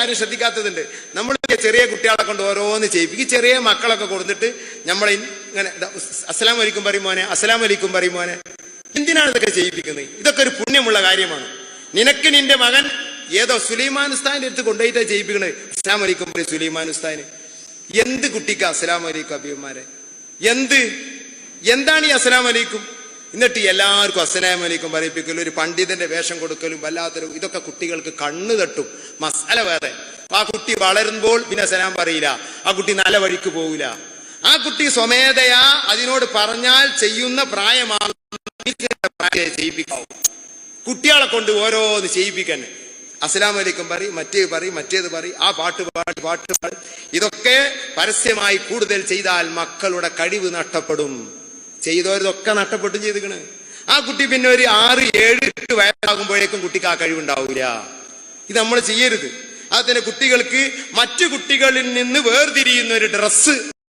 ആരും ശ്രദ്ധിക്കാത്തതുണ്ട്. നമ്മൾ ചെറിയ കുട്ടികളെ കൊണ്ട് ഓരോന്ന് ചെയ്യിപ്പിക്കും. ചെറിയ മക്കളൊക്കെ കൊടുത്തിട്ട് നമ്മളെ ഇങ്ങനെ അസ്സലാം വലിക്കും പറയും മോനെ അസ്സലാം വലിക്കും പറയും മോനെ. എന്തിനാണ് ഇതൊക്കെ ചെയ്യിപ്പിക്കുന്നത്? ഇതൊക്കെ ഒരു പുണ്യമുള്ള കാര്യമാണ്. നിനക്ക് നിന്റെ മകൻ ഏതോ സുലൈമാൻ ഉസ്താദിന്റെ അടുത്ത് കൊണ്ടുപോയിട്ടാ ചെയ്യിപ്പിക്കണത് അസ്സലാം വലിക്കും പറയും സുലൈമാൻ ഉസ്താദിന്. എന്ത് കുട്ടിക്ക് അസ്സലാം വലിക്കും അബിയന്മാരെ? എന്ത്? എന്താണ് ഈ അസ്സലാം വലൈക്കും എന്നിട്ട് എല്ലാവർക്കും അസ്സലാമു അലൈക്കും പറയിപ്പിക്കലും ഒരു പണ്ഡിതന്റെ വേഷം കൊടുക്കലും വല്ലാത്തൊരു ഇതൊക്കെ കുട്ടികൾക്ക് കണ്ണു തട്ടും. മസാല വേറെ. ആ കുട്ടി വളരുമ്പോൾ പിന്നെ സലാം പറയില്ല. ആ കുട്ടി നല്ല വഴിക്ക് പോകില്ല ആ കുട്ടി സ്വമേധയാ അതിനോട് പറഞ്ഞാൽ ചെയ്യുന്ന പ്രായമാണ്. ചെയ്യിപ്പിക്കാവും. കുട്ടികളെ കൊണ്ട് ഓരോന്ന് ചെയ്യിപ്പിക്കാൻ അസ്സലാം വലൈക്കും പറയും മറ്റേ പറയും മറ്റേത് പറയും ആ പാട്ട് പാട്ട് പാട്ട് പാടി. ഇതൊക്കെ പരസ്യമായി കൂടുതൽ ചെയ്താൽ മക്കളുടെ കഴിവ് നഷ്ടപ്പെടും. ചെയ്തവരിതൊക്കെ നഷ്ടപ്പെട്ടും ചെയ്തിക്കണ്. ആ കുട്ടി പിന്നെ ഒരു ആറ് ഏഴ് എട്ട് വയസ്സാകുമ്പോഴേക്കും കുട്ടിക്ക് ആ കഴിവുണ്ടാവില്ല ഇത് നമ്മൾ ചെയ്യരുത്. അതിന് കുട്ടികൾക്ക് മറ്റു കുട്ടികളിൽ നിന്ന് വേർതിരിയുന്ന ഒരു ഡ്രസ്സ്